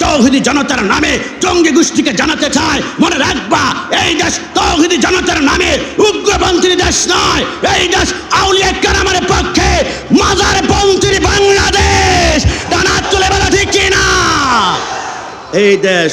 তৌহিদি জনতার নামে জঙ্গি গোষ্ঠীকে জানাতে চায়। মনে রাখবা, এই দেশ তৌহিদি জনতার নামে উগ্রপন্থীর দেশ নয়। এই দেশ আউলিয়া কারামের পক্ষে মাজার পন্থীর বাংলাদেশ। টানা তুলে বেলা, ঠিক কিনা? এই দেশ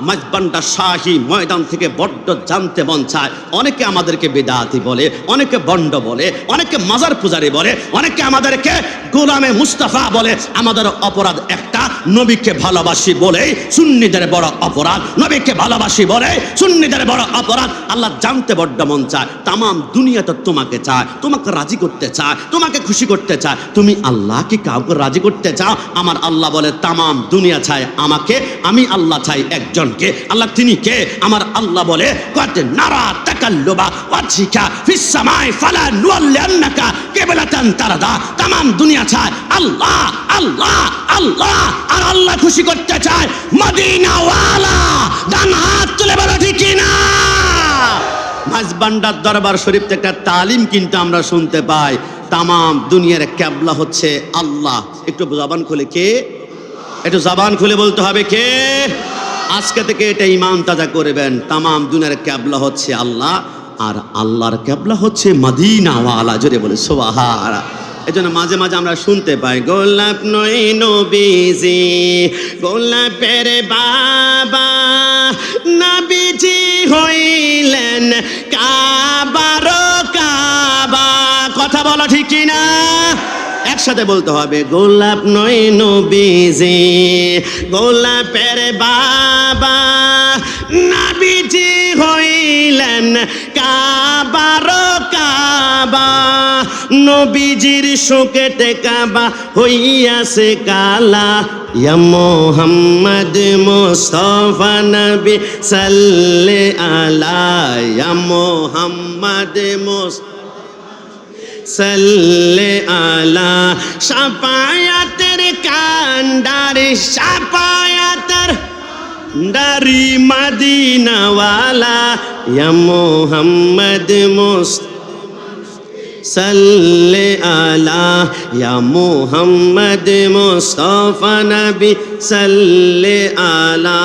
মাঝবান্ডা শাহী ময়দান থেকে বড্ড জানতে মন চায়। অনেকে আমাদেরকে বেদাতি বলে, অনেকে বন্ড বলে, অনেকে মাজার পূজারি বলে, অনেকে আমাদেরকে গোলামে মুস্তাফা বলে, আমাদের অপরাধ একটা। নবীকে ভালোবাসি বলে, সুন্নিদের বড় অপরাধ। নবীকে ভালোবাসি বলে, সুন্নিদের বড় অপরাধ। আল্লাহ জানতে বড্ড মন চায় তাম দুনিয়াতে তোমাকে চায়, তোমাকে রাজি করতে চায়, তোমাকে খুশি করতে চায়। তুমি আল্লাহ কি কাউকে রাজি করতে চাও? আমার আল্লাহ বলে তাম দুনিয়া চায় আমাকে, আমি আল্লাহ চাই একজনকে। আল্লাহ তিনি কে? আমার আল্লাহ বলে কত নারা তাকাল্লুবা ওয়াজহিকা ফিস সামাই দুনিয়া চায় আল্লাহ আল্লাহ আল্লাহ। আর আল্লাহ খুশি করতে চায়, মদিনাওয়ালা। ডান হাত তুলে বলো, ঠিক না? মাঝবান্ডার দরবার শরীফ থেকে তালিম কিন্তু আমরা শুনতে পাই। তামাম দুনিয়ার ক্যাবলা হচ্ছে আল্লাহ। একটু জবান খুলে কে? একটু জবান খুলে বলতে হবে কে? আজকে থেকে এটা ইমান তাজা করবেন। তামাম দুনিয়ার ক্যাবলা হচ্ছে আল্লাহ। আর আল্লাহর ক্যাবলা হচ্ছে মদিনাওয়ালা। জোরে বলে সোহারা এই জন্য মাঝে মাঝে আমরা শুনতে পাই, গোলাপ নই নবীজি, গোলাপের বাবা নবীজি হইলেন কাবার কাবা। কথা বলো ঠিক না একসাথে বলতে হবে, গোলাপ নয় নবীজি, গোলাপের বাবা নাবিজি হইলেন কাবার কাবা। নবীজির শোকেতে কাবা হইয়াছে কালা। ইয়া মোহাম্মদ মুস্তাফা নবী সাল্লে আলা। ইয়া মোহাম্মদ মুস্তাফা সাল্লে আলা। সাপায়াতের কান্ডার সাপায়াতের ডারি মদিনাওয়ালা। ইয়া মোহাম্মদ মুস্ত সাল্লে আলা ইয়া মোহাম্মদ মুস্তাফা নবী সাল্লে আলা।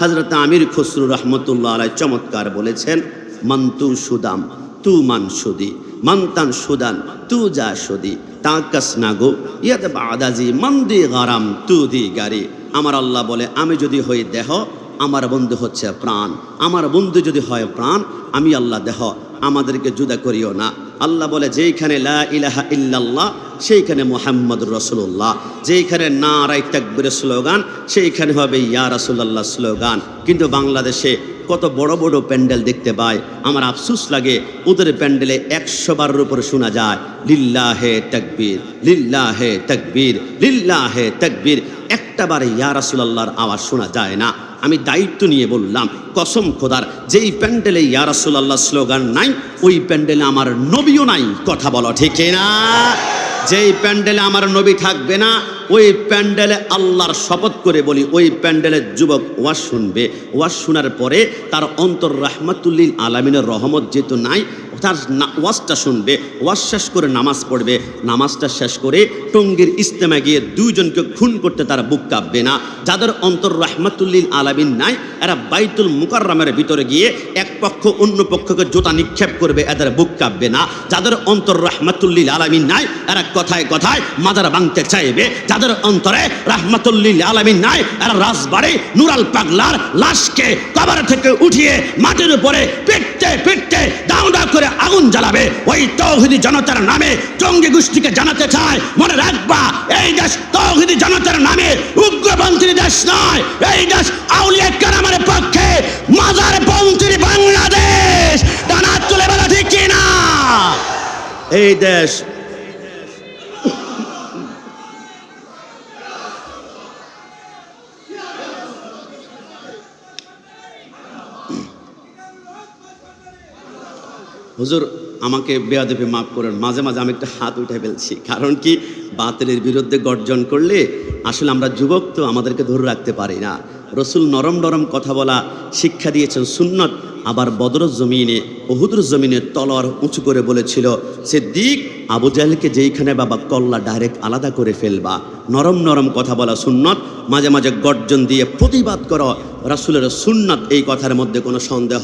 হযরত আমির খসরু রহমতুল্লাহ আলাই চমৎকার বলেছেন মন্তু সুদাম, তু মান সুদি মন্তান সুদান, তু যা সুদি তাকাস নাগো ইয়াদ বাদাজি মন্দি গারাম, তু দি গারি। আমার আল্লাহ বলে, আমি যদি হই দেহ, আমার বন্ধু হচ্ছে প্রাণ। আমার বন্ধু যদি হয় প্রাণ, আমি আল্লাহ দেহ। আমাদেরকে জুদা করিও না। আল্লাহ বলে, যেইখানে লা ইলাহা ইল্লাল্লাহ, সেইখানে মোহাম্মদ রসুল্লাহ যেইখানে না রাই তাকবিরের স্লোগান, সেইখানে হবে ইয়া রাসুল্লাহ স্লোগান। কিন্তু বাংলাদেশে কত বড় বড় প্যান্ডেল দেখতে পায় আমার আফসুস লাগে, ওদের প্যান্ডেলে একশো বারের উপরে শোনা যায়, লিল্লাহে তাকবীর লিল্লাহে তাকবীর লিল্লাহে তাকবীর। একটা বারে ইয়া রাসুলাল্লাহর আওয়াজ শোনা যায় না। আমি দায়িত্ব নিয়ে বললাম, কসম খোদার, যেই প্যান্ডেলে ইয়া রাসুলাল্লাহ স্লোগান নাই, ওই প্যান্ডেলে আমার নবীও নাই। কথা বলো ঠিক না যেই প্যান্ডেলে আমার নবী থাকবে না, ওই প্যান্ডেলে আল্লাহর শপথ করে বলি, ওই প্যান্ডেলের যুবক ওয়াজ শুনবে। ওয়াজ শোনার পরে তার অন্তর রাহমাতুল্লিল আলামিনের রহমত যেহেতু নাই তার ওয়াজটা শুনবে, ওয়াজ শেষ করে নামাজ পড়বে। নামাজটা শেষ করে টঙ্গীর ইস্তেমা গিয়ে দুইজনকে খুন করতে তারা বুক কাঁপবে না। যাদের অন্তর রাহমাতুল্লিল আলামিন নাই, এরা বাইতুল মুকাররামের ভিতরে গিয়ে এক পক্ষ অন্য পক্ষকে জোতা নিক্ষেপ করবে, এদের বুক কাঁপবে না। যাদের অন্তর রাহমাতুল্লিল আলামিন নাই, এরা কথায় কথায় মাজার ভাঙতে চাইবে। যাদের অন্তরে রাহমাতুল্লিল আলামিন নাই, এরা রাজবাড়ি, নুরাল পাগলার লাশকে কবর থেকে উঠিয়ে মাটির উপরে পিটতে পিটতে দাউ দাউ করে আগুন জ্বালাবে। ওই তৌহিদি জনতার নামে জঙ্গি গোষ্ঠীকে জানাতে চায়। মনে রাখবা, এই দেশ তৌহিদি জনতার নামে উগ্রপন্থীর দেশ নয়। এই দেশ আউলিয়া কারামের পক্ষে মাজার পন্থীর বাংলাদেশ। টানা তুলে বেলা, ঠিক কিনা? এই দেশ হুজুর, আমাকে বেয়াদবি মাফ করেন, মাঝে মাঝে আমি একটা হাত উঠে ফেলছি। কারণ কি? বাতিলের বিরুদ্ধে গর্জন করলে আসলে আমরা যুবক তো আমাদেরকে ধরে রাখতে পারি না। রসুল নরম নরম কথা বলা, শিক্ষা দিয়েছেন সুন্নত, আবার বদর জমিনে ওহুদুর জমিনে তলোয়ার উঁচু করে বলেছিল সে দিক আবু জাহেলকে যেইখানে বাবা কল্লা ডাইরেক্ট আলাদা করে ফেলবা। নরম নরম কথা বলা সুন্নত, মাঝে মাঝে গর্জন দিয়ে প্রতিবাদ করো। রাসুলের সুন্নত এই কথার মধ্যে কোনো সন্দেহ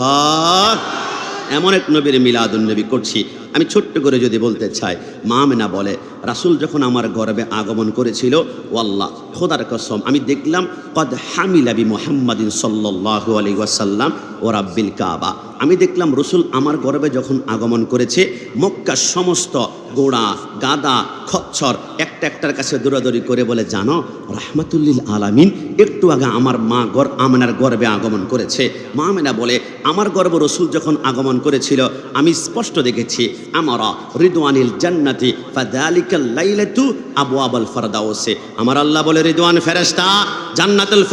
এমন এক নবীর মিলাদুল নবী করছি আমি ছোট্ট করে যদি বলতে চাই, মা মেনা বলে, রাসুল যখন আমার গর্বে আগমন করেছিল, ওয়াল্লাহ, খোদার কসম, আমি দেখলাম, কদ হামিলাবি মোহাম্মদিন সাল্লাহ আলী ওয়াসাল্লাম ও রাব্বিল কাবা। আমি দেখলাম, রসুল আমার গর্বে যখন আগমন করেছে, মক্কার সমস্ত গোড়া, গাদা, খচ্ছর একটা একটার কাছে দৌড়াদৌড়ি করে বলে, জানো, রাহমাতুল্লিল আলামিন, একটু আগে আমার মা গর, আমেনার গর্বে আগমন করেছে। মা আমেনা বলে, আমার গর্ব রসুল যখন আগমন করেছিল, আমি স্পষ্ট দেখেছি আমরা রিদওয়ানিল জান্নাতি ফাদালিকাল লাইলাতু ফারদাউসে। আমার আল্লাহ বলে, রিদওয়ান ফেরেশতা, জান্নাতুল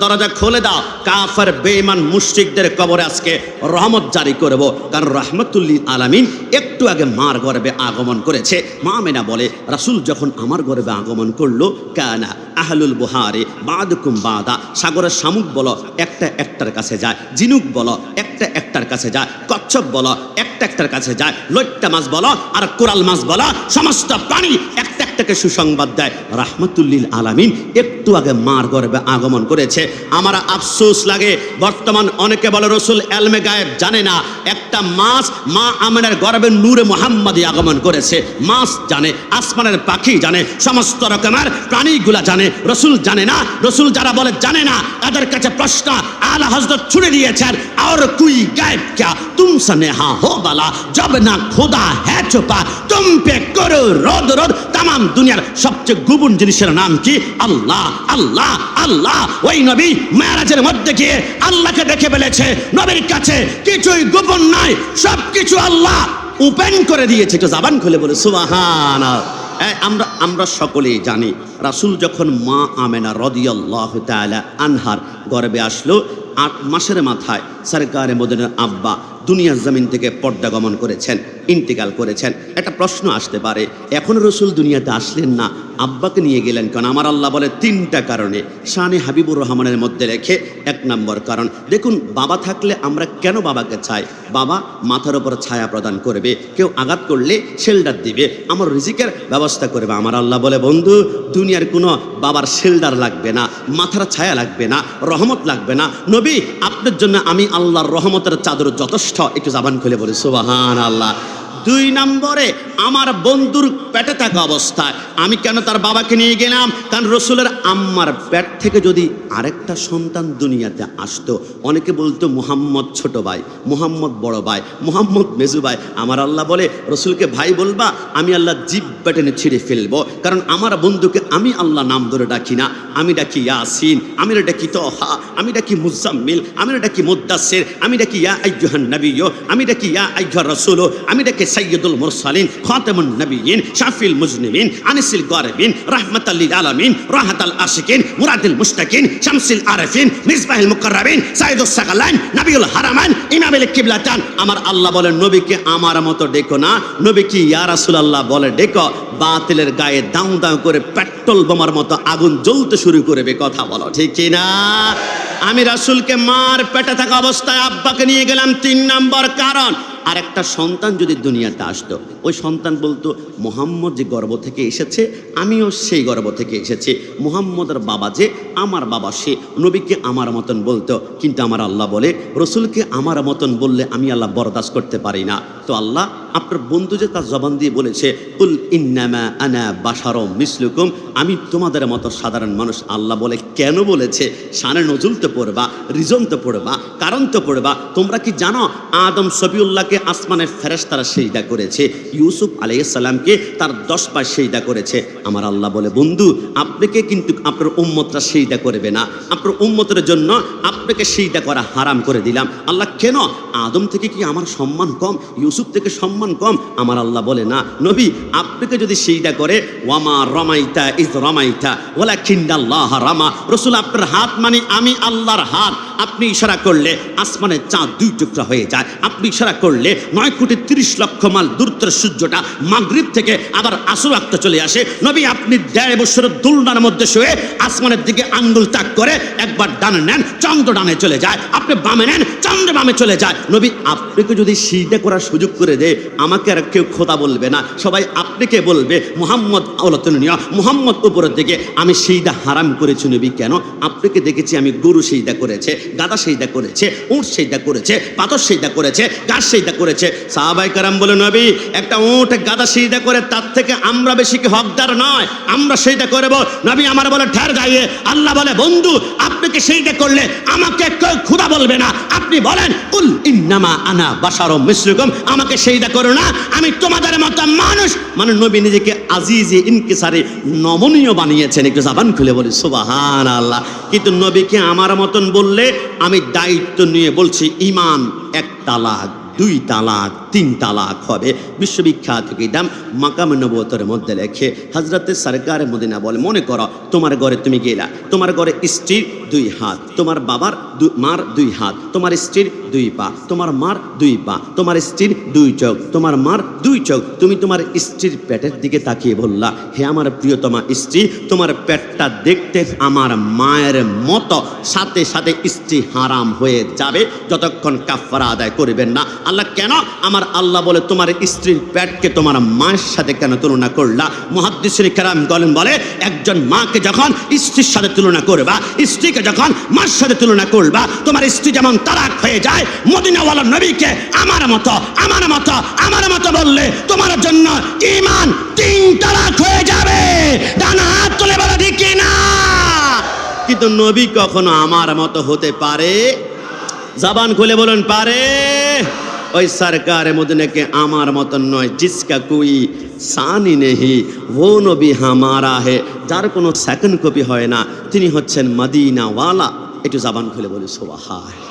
দরজা খুলে দাও। কাফের, বেঈমান, মুশরিকদের কবরে আজকে রহমত জারি করব। কারণ রাহমাতুল্লিল আলামিন একটু আগে মার গর্বে আগমন করেছে। মা মেনা বলে, রাসূল যখন আমার গর্বে আগমন করল, কানা আহলুল বুহারি, বাদুকুম বাদা, সাগরের শামুক বলো, একটা একটার কাছে যায়। জিনুক বলো, একটা একটার কাছে যায়। কচ্ছপ বলো, একটা একটার কাছে যায়। লইট্টা মাছ বলো আর কোরাল মাছ বলো, সমস্ত প্রাণী একটা একটাকে সুসংবাদ দেয়। রাহমাতুল্লিল আলামিন একটু আগে মার গর্বে আগমন করেছে। আমার আফসোস লাগে, বর্তমান অনেকে বলে রসুল এলমে গায়েব জানে না। একটা মাছ মা আমিনের গর্বে নূরে মোহাম্মদী আগমন করেছে। মাছ জানে, আসমানের পাখি জানে, সমস্ত রকমের প্রাণীগুলা জানে। রসুল জানে না, রসুল যারা বলে জানে না, তাদের কাছে প্রশ্ন, আলা হজরত ছুড়ে দিয়েছেন, আর কুই গায়েব क्या तुमसे नेहा हो बाला जब ना खुदा है छुपा तुम पे करो रोद रोद তাম দুনিয়ার সবচেয়ে গোপন জিনিসের নাম কি আল্লাহ আল্লাহ আল্লাহ ওই নবী মেয়ারাজের মধ্যে গিয়ে আল্লাহকে দেখে ফেলেছে নবীর কাছে কিছুই গোপন নাই সব কিছু আল্লাহ ওপেন করে দিয়েছে একটু জাবান খুলে বলে সুবাহান আমরা আমরা সকলেই জানি রাসূল যখন মা আমেনা রদিয়াল্লাহ তাআলা আনহার গর্বে আসলো আট মাসের মাথায় সরকারে মদিনার আব্বা দুনিয়ার জমিন থেকে পর্দা গমন করেছেন, ইন্তেকাল করেছেন। একটা প্রশ্ন আসতে পারে, এখন রসুল দুনিয়াতে আসলেন না, আব্বাকে নিয়ে গেলেন কারণ আমার আল্লাহ বলে তিনটা কারণে। শানে হাবিবুর রহমানের মধ্যে রেখে এক নম্বর কারণ। দেখুন, বাবা থাকলে আমরা কেন বাবাকে চাই? বাবা মাথার ওপর ছায়া প্রদান করবে, কেউ আঘাত করলে শেল্ডার দিবে, আমার রিজিকের ব্যবস্থা করবে। আমার আল্লাহ বলে, বন্ধু, দুনিয়ার কোনো বাবার শেল্ডার লাগবে না, মাথার ছায়া লাগবে না, রহমত লাগবে না। নবী, আপনার জন্য আমি আল্লাহর রহমতের চাদর যথেষ্ট। একটু জাবান খুলে বলে সুবাহান আল্লাহ দুই নম্বরে আমার বন্ধুর পেটে থাকা অবস্থায়। আমি কেন তার বাবাকে নিয়ে গেলাম? কারণ রসুলের আম্মার পেট থেকে যদি আরেকটা সন্তান দুনিয়াতে আসতো, অনেকে বলতো, মুহাম্মদ ছোট ভাই, মুহাম্মদ বড় ভাই, মুহাম্মদ মেজু ভাই। আমার আল্লাহ বলে, রসুলকে ভাই বলবা, আমি আল্লাহ জিভ বেটেনে ছিঁড়ে ফেলব। কারণ আমার বন্ধুকে আমি আল্লাহ নাম ধরে ডাকি না। আমি ডাকি ইয়াসিন, আমি ডাকি তহা, আমি ডাকি মুজাম্মিল, আমি ডাকি মুদাসির আমি ডাকি ইয়া আইয়ুহান নবিয়্য, আমি ডাকি ইয়া আইয়ুহার রাসূল, আমি ডাকি সাইয়্যিদুল মুরসালিন। খাতামুন নবিয়্যিন শাফিল মুজনিমিন, আনিসিল গারিবিন, রাহমাতাল লিল আলামিন, রাহাতাল আশিকিন, মুরাদিল মুশতাকিন শামসিল আরিফিন, মিসবাহিল মুকাররাবিন সাইয়্যিদুস সাকালাইন, নবিউল হারামাইন, ইমামুল কিবলাতান। আমার আল্লাহ বলেন, নবীকে আমার মতো ডেকো না। নবী কি ইয়া রাসূলুল্লাহ বলে ডেকো, বাতিলের গায়ে দাউ দাউ করে পেট্রোল বোমার মতো আগুন জ্বলতে শুরু করবে, কথা বলো, ঠিক না? আমি রাসূলকে মার পেটে থাকা অবস্থায় আব্বাকে নিয়ে গেলাম, তিন নম্বর কারণ আর একটা সন্তান যদি দুনিয়াতে আসতো, ওই সন্তান বলতো, মোহাম্মদ যে গর্ব থেকে এসেছে, আমিও সেই গর্ব থেকে এসেছি। মোহাম্মদের বাবা যে, আমার বাবা সে। নবীকে আমার মতন বলতো, কিন্তু আমার আল্লাহ বলে, রসুলকে আমার মতন বললে আমি আল্লাহ বরদাস্ত করতে পারি না। তো আল্লাহ আপনার বন্ধু যে তার জবান দিয়ে বলেছে উল ইন্নামা আনা বাসারম মিসলুকুম আমি তোমাদের মতো সাধারণ মানুষ আল্লাহ বলে কেন বলেছে? সানে নজুল তো পড়বা, রিজন তো পড়বা, কারণ তো পড়বা। তোমরা কি জানো আদম সফিউল্লাহকে আসমানের ফেরেশতারা সেইদা করেছে, ইউসুফ আলাইসাল্লামকে তার দশ পাশ সেইদা করেছে। আমার আল্লাহ বলে, বন্ধু, আপনাকে কিন্তু আপনার উম্মতরা সেইদা করবে না। আপনার উম্মতের জন্য আপনাকে সেইদা করা হারাম করে দিলাম। আল্লাহ কেন? আদম থেকে কি আমার সম্মান কম? ইউসুফ ইউসুফ থেকে সম্মান কম? আমার আল্লাহ বলে না। নবী, আপনাকে যদি সেইটা করে, ওয়ামা রমাইতা ইজ রমাইতা ওলা খিন্দাল্লাহ রামা। রসুল, আপনার হাত মানে আমি আল্লাহর হাত। আপনি ইশারা করলে আসমানের চাঁদ দুই টুকরা হয়ে যায়। আপনি ইশারা করলে নয় কোটি তিরিশ লক্ষ মাইল দূরত্ব সূর্যটা মাগরিব থেকে আবার আসর আক্ত চলে আসে। নবী, আপনি দেড় বছরের দুলনার মধ্যে শুয়ে আসমানের দিকে আঙ্গুল তাক করে একবার ডানে নেন, চন্দ্র ডানে চলে যায়। আপনি বামে নেন, চন্দ্র বামে চলে যায়। নবী, আপনাকে যদি সিজদা করার সুযোগ করে দেয়, আমাকে আর কেউ খোদা বলবে না। সবাই আপনাকে বলবে, মোহাম্মদ আওলাতনীয় মোহাম্মদ উপরের দিকে। আমি সেইদা হারাম করেছি নবী, কেন? আপনাকে দেখেছি আমি গরু সেইদা করেছে গাদা সেইদা করেছে, উঁট সেইদা করেছে, পাথর সেইদা করেছে গাছ সেইদা করেছে। সাহাবাই কারাম বলে, নবী একটা উঁট গাদা সেইদা করে তার থেকে আমরা বেশি কি হকদার নয়, আমরা সেইটা করব। নবী আমার বলে, ঠের গাইয়ে আল্লাহ বলে, বন্ধু, আপনি আপনাকে সেইটা করলে আমাকে কেউ ক্ষুদা বলবে না? আপনি বলেন, কুল ইন্নামা আনা বাসারো মিশ্রকম আমাকে সেইটা করো না। আমি তোমাদের মতো মানুষ মানে নবী নিজেকে আজিজে, ইনকিসারে, নমনীয় বানিয়েছেন। একটু জাবান খুলে বলি সুবাহান আল্লাহ কিন্তু নবীকে আমার মতন বললে আমি দায়িত্ব নিয়ে বলছি ইমান এক তালাক। দুই তালাক, তিন তালাক হবে। বিশ্ববিখ্যাত কিতাব মাকাম নবতর মধ্যে লেখে হজরতের সরকারের মদিনা বলে, মনে করো তোমার ঘরে তুমি গেলা, তোমার ঘরে স্ত্রীর দুই হাত। তোমার বাবার মার দুই হাত। তোমার স্ত্রীর দুই পা। তোমার মার দুই পা। তোমার স্ত্রীর দুই চোখ। তোমার মার দুই চোখ। তুমি তোমার স্ত্রীর পেটের দিকে তাকিয়ে বললা, হে আমার প্রিয়তমা স্ত্রী, তোমার পেটটা দেখতে আমার মায়ের মতো। সাথে সাথে স্ত্রী হারাম হয়ে যাবে। যতক্ষণ কাফারা আদায় করবেন না। আল্লাহ কেন আমার আল্লাহ বলে তোমার স্ত্রীর পেটকে তোমার মায়ের সাথে কেন তুলনা করলা? মহাদ্দিসিন কেরাম বলেন বলে, একজন মাকে যখন স্ত্রীর সাথে তুলনা করবা, স্ত্রীকে যখন মার সাথে তুলনা করবা, তোমার স্ত্রী যেমন তালাক হয়ে যায়, মদিনাওয়ালা নবীকে আমার মতো আমার মতো আমার মতো বললে তোমার জন্য ইমান তিন তালাক হয়ে যাবে। ডানা হাত তুলে বলা, ঠিক না? কিন্তু নবী কখনো আমার মতো হতে পারে? জবান খুলে বলুন, পারে? ওই সরকার মদিনাকে আমার মতন নয়, জিসকা কুই সানি নেহি, ও নবী হামারা হে। যার কোনো সেকেন্ড কপি হয় না, তিনি হচ্ছেন মাদিনাওয়ালা। একটু জাবান খুলে বলি সোবাহায়